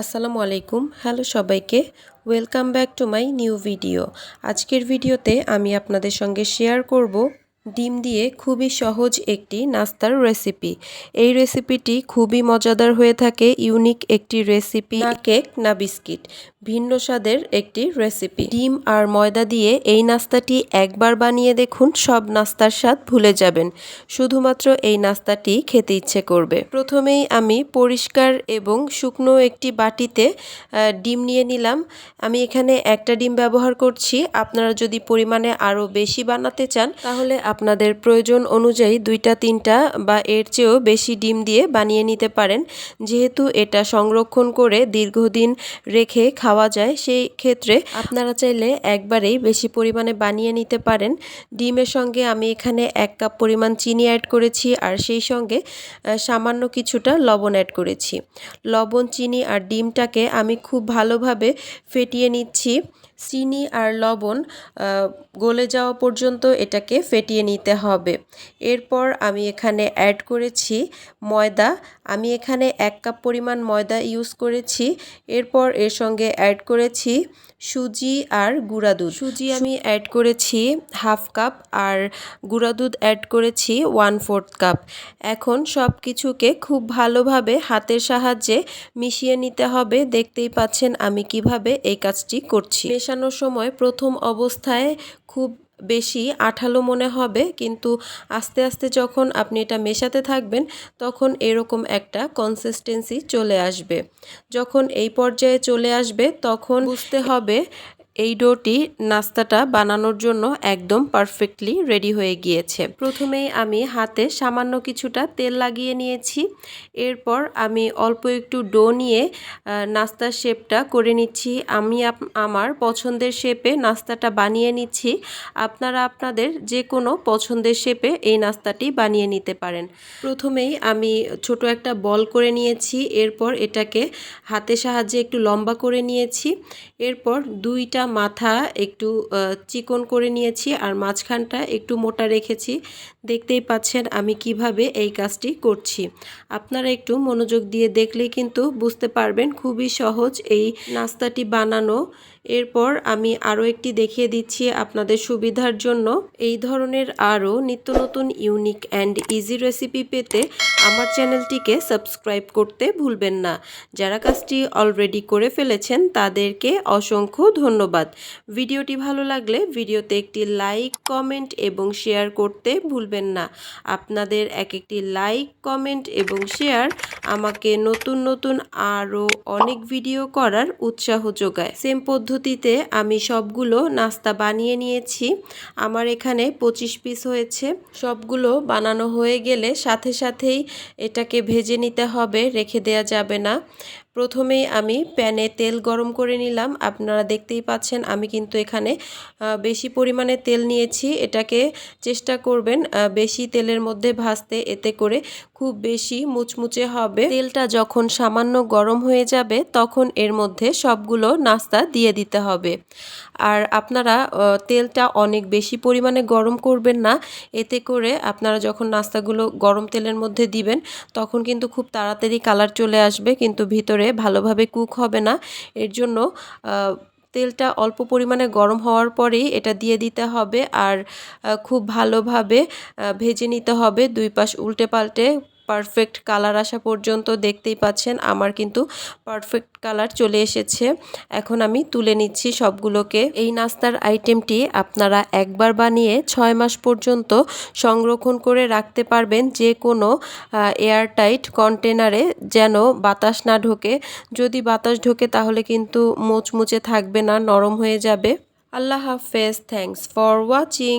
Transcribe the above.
আসসালামু আলাইকুম। হ্যালো সবাইকে। Welcome back to my new video আজকের ভিডিওতে আমি আপনাদের সঙ্গে শেয়ার করব ডিম দিয়ে খুবই সহজ একটি নাস্তার রেসিপি এই রেসিপিটি খুবই মজাদার হয়ে থাকে ইউনিক একটি রেসিপি না কেক না বিস্কিট ভিন্ন স্বাদের একটি রেসিপি ডিম আর ময়দা দিয়ে এই নাস্তাটি একবার বানিয়ে দেখুন সব নাস্তার স্বাদ ভুলে যাবেন। শুধুমাত্র এই নাস্তাটি খেতে ইচ্ছে করবে। প্রথমেই আমি পরিষ্কার এবং শুকনো একটি বাটিতে ডিম নিয়ে নিলাম। আমি এখানে একটা ডিম ব্যবহার করছি। আপনারা যদি পরিমাণে আরও বেশি বানাতে চান তাহলে আপনাদের প্রয়োজন অনুযায়ী দুইটা, তিনটা বা এর চেয়েও বেশি ডিম দিয়ে বানিয়ে নিতে পারেন। যেহেতু এটা সংরক্ষণ করে দীর্ঘদিন রেখে খাওয়া যায়, সেই ক্ষেত্রে আপনারা চাইলে একবারেই বেশি পরিমাণে বানিয়ে নিতে পারেন। ডিমের সঙ্গে আমি এখানে এক কাপ পরিমাণ চিনি অ্যাড করেছি আর সেই সঙ্গে সামান্য কিছুটা লবণ অ্যাড করেছি। লবণ, চিনি আর ডিমটাকে আমি খুব ভালোভাবে ফেটিয়ে নিচ্ছি। চিনি আর লবণ গলে যাওয়া পর্যন্ত এটাকে ফেটিয়ে নিতে হবে। এরপর আমি এখানে অ্যাড করেছি ময়দা আমি এখানে এক কাপ পরিমাণ ময়দা ইউজ করেছি। এরপর এর সঙ্গে অ্যাড করেছি সুজি আর গুঁড়া দুধ। সুজি আমি অ্যাড করেছি হাফ কাপ আর গুঁড়া দুধ অ্যাড করেছি ওয়ান ফোর্থ কাপ এখন সব কিছুকে খুব ভালোভাবে হাতের সাহায্যে মিশিয়ে নিতে হবে। দেখতেই পাচ্ছেন আমি কীভাবে এই কাজটি করছি। মেশানোর সময় প্রথম অবস্থায় খুব বেশি আঠালো মনে হবে, কিন্তু আস্তে আস্তে যখন আপনি এটা মেশাতে থাকবেন, তখন এরকম একটা কনসিস্টেন্সি চলে আসবে। যখন এই পর্যায়ে চলে আসবে, তখন বুঝতে হবে এই ডোটি নাস্তাটা বানানোর জন্য একদম পারফেক্টলি রেডি হয়ে গিয়েছে। প্রথমেই আমি হাতে সামান্য কিছুটা তেল লাগিয়ে নিয়েছি। এরপর আমি অল্প একটু ডো নিয়ে নাস্তার শেপটা করে নিচ্ছি। আমি আমার পছন্দের শেপে নাস্তাটা বানিয়ে নিচ্ছি। আপনারা আপনাদের যে কোনো পছন্দের শেপে এই নাস্তাটি বানিয়ে নিতে পারেন। প্রথমেই আমি ছোট একটা বল করে নিয়েছি। এরপর এটাকে হাতের সাহায্যে একটু লম্বা করে নিয়েছি। এরপর দুইটা মাথা একটু চিকন করে নিয়েছি আর মাঝখানটা একটু মোটা রেখেছি। দেখতেই পাচ্ছেন আমি কীভাবে এই কাজটি করছি। আপনারা একটু মনোযোগ দিয়ে দেখলেই কিন্তু বুঝতে পারবেন খুবই সহজ এই নাস্তাটি বানানো এরপর আমি আরও একটি দেখিয়ে দিচ্ছি আপনাদের সুবিধার জন্য। এই ধরনের আরও নিত্য নতুন ইউনিক অ্যান্ড ইজি রেসিপি পেতে আমার চ্যানেলটিকে সাবস্ক্রাইব করতে ভুলবেন না। যারা কাজটি অলরেডি করে ফেলেছেন, তাদেরকে অসংখ্য ধন্যবাদ। ভিডিওটি ভালো লাগলে ভিডিওতে একটি লাইক কমেন্ট এবং শেয়ার করতে ভুলবেন না। আপনাদের এক একটি লাইক কমেন্ট এবং শেয়ার আমাকে নতুন নতুন আরও অনেক ভিডিও করার উৎসাহ যোগায়। সেম পদ্ধতিতে আমি সবগুলো নাস্তা বানিয়ে নিয়েছি। আমার এখানে পঁচিশ পিস হয়েছে। সবগুলো বানানো হয়ে গেলে সাথে সাথেই এটাকে ভেজে নিতে হবে, রেখে দেয়া যাবে না। প্রথমেই আমি প্যানে তেল গরম করে নিলাম। আপনারা দেখতেই পাচ্ছেন আমি কিন্তু এখানে বেশি পরিমাণে তেল নিয়েছি। এটাকে চেষ্টা করবেন বেশি তেলের মধ্যে ভাজতে। এতে করে খুব বেশি মুচমুচে হবে। তেলটা যখন সামান্য গরম হয়ে যাবে, তখন এর মধ্যে সবগুলো নাস্তা দিয়ে দিতে হবে। আর আপনারা তেলটা অনেক বেশি পরিমাণে গরম করবেন না। এতে করে আপনারা যখন নাস্তাগুলো গরম তেলের মধ্যে দিবেন, তখন কিন্তু খুব তাড়াতাড়ি কালার চলে আসবে। কিন্তু ভিতরে ভালোভাবে কুক হবে না। এর জন্য তেলটা অল্প পরিমাণে গরম হওয়ার পরেই এটা দিয়ে দিতে হবে। আর খুব ভালোভাবে ভেজে নিতে হবে দুই পাশ উল্টে পাল্টে। পারফেক্ট কালার আসা পর্যন্ত দেখতেই পাচ্ছেন। আমার কিন্তু পারফেক্ট কালার চলে এসেছে। এখন আমি তুলে নিচ্ছি সবগুলোকে। এই নাস্তার আইটেমটি আপনারা একবার বানিয়ে ছয় মাস পর্যন্ত সংরক্ষণ করে রাখতে পারবেন যে কোনো এয়ারটাইট কন্টেনারে যেন বাতাস না ঢোকে। যদি বাতাস ঢোকে তাহলে কিন্তু মোচমুচে থাকবে না, নরম হয়ে যাবে। আল্লাহ হাফেজ। Thanks for watching